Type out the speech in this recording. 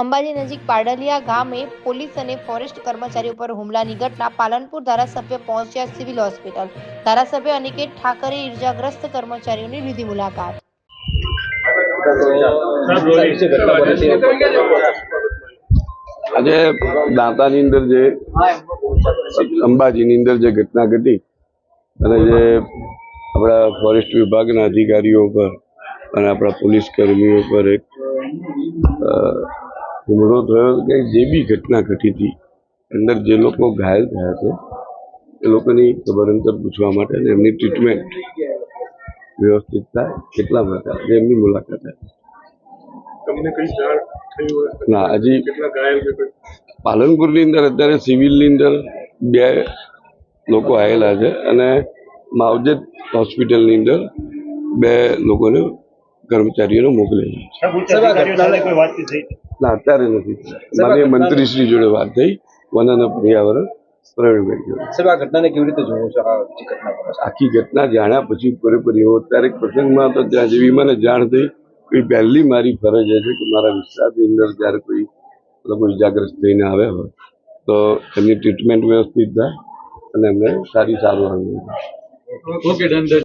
અંબાજી નજીક પાડલિયા ગામે પોલીસ અને ફોરેસ્ટ કર્મચારીઓ પર હુમલાની ઘટના પાલનપુર ધારાસભ્ય પહોંચ્યા સિવિલ હોસ્પિટલ. ધારાસભ્ય અનિકેત ઠાકરે ઇજાગ્રસ્ત કર્મચારીઓની લીધી મુલાકાત. આજે દાંતાની અંદર જે અંબાજીની અંદર જે ઘટના ઘટી અને જે આપણા ફોરેસ્ટ વિભાગના અધિકારીઓ પર અને આપણા પોલીસ કર્મીઓ પર એક હુમલો થયો કે જે બી ઘટના ઘટી હતી અંદર જે લોકો ઘાયલ થયા છે એ લોકોની ખબર અંતર પૂછવા માટે અને એમની ટ્રીટમેન્ટ વ્યવસ્થિત થાય કેટલા માટે આજે એમની મુલાકાત તમને કઈ જાણ ના હજી કેટલા ઘાયલ પાલનપુરની અંદર અત્યારે સિવિલની અંદર બે લોકો આવેલા છે અને માવજત હોસ્પિટલની અંદર બે લોકોને કર્મચારીઓને મોકલેલા છે. કોઈ વાતચીત થઈ? ના અત્યારે નથી. માનીય મંત્રીશ્રી જોડે વાત થઈ. વન અને પર્યાવરણ પ્રવીણભાઈ જોડે સાહેબ આ ઘટનાને કેવી રીતે જોવો છો? આખી ઘટના જાણ્યા પછી પૂરેપૂરી એવો અત્યારે પ્રસંગમાં તો ત્યાં જેવી મને જાણ થઈ. એ પહેલી મારી ફરજ એ છે કે મારા વિસ્તારની અંદર જ્યારે કોઈ લોકો ઇજાગ્રસ્ત થઈને આવ્યા હોય તો એમની ટ્રીટમેન્ટ વ્યવસ્થિત થાય અને એમને સારી સારવાર મળે.